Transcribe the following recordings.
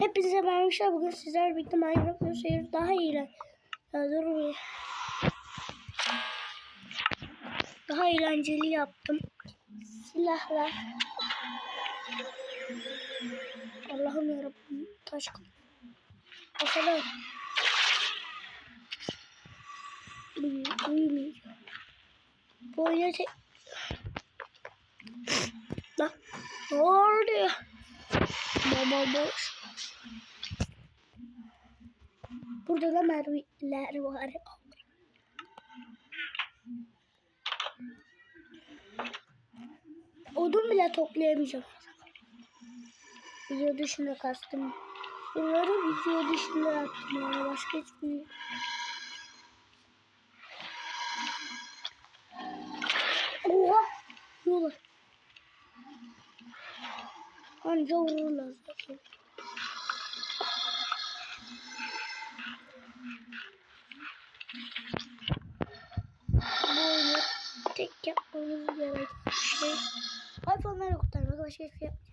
Hepinize merhaba arkadaşlar. Bugün sizlerle birlikte Minecraft Yusuf'u daha iyi Ya dur bir. Daha eğlenceli yaptım. Silahlar. Allah'ım yarabbim. Taş kılıç. O kadar. Uy- Uyumayacağım. Bu oyuna tek... Lan. Ne oldu? Baba boş. Burada da mermiler var. Odun bile toplayamayacağım. Video dışında kastım. Bunları video dışında yaptım yani başka hiçbir Oha! Yola. Anca vururlar zaten. Bu oyunu tek yapmamız gereken şey iPhone'ları kurtarmak başka hiçbir şey yapmayacağım.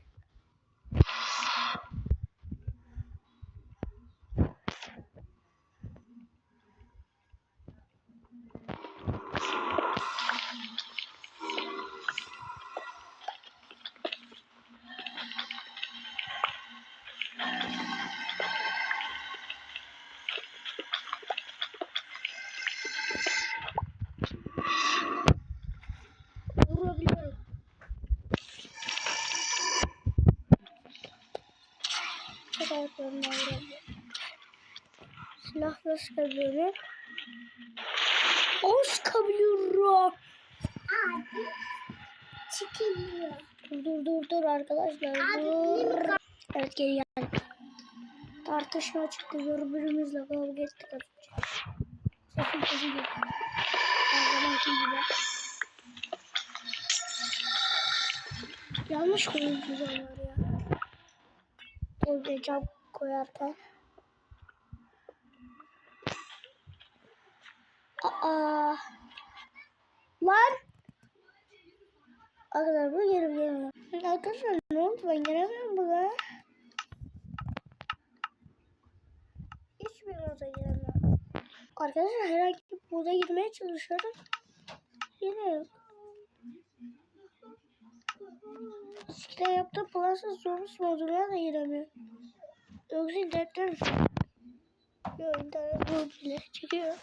Çok ayaklarımdan vurabiliyorum. Silahla sıkabiliyorum. O sıkabiliyorum. Abi çıkılıyor. Dur dur dur dur arkadaşlar. Dur. Evet geri geldik. Tartışma çıktı. Yorumlarımızla kavga ettik az önce. Sesim sesi gibi. Her zamanki gibi. Yanlış koyuyoruz onları ya. Cam koyarken. Aa. Lan. Arkadaşlar bu yerim gelmiyor. Arkadaşlar ne oldu ben giremiyorum buna. Hiçbir moda giremiyorum. Arkadaşlar herhangi bir moda girmeye çalışıyorum. Yine. Eskiden yaptığım plansız zorlusu moduna da giremiyor. Yoksa internetten? Yok internet bile çekiyor.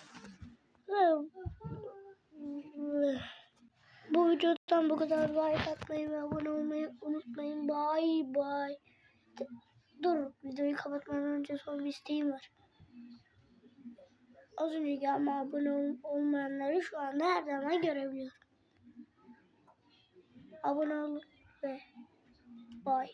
Bu videodan bu kadar like atmayı ve abone olmayı unutmayın. Bye bye. Dur videoyu kapatmadan önce son bir isteğim var. Az önceki ama abone ol- olmayanları şu anda her zaman görebiliyorum. Abone ol ve bye.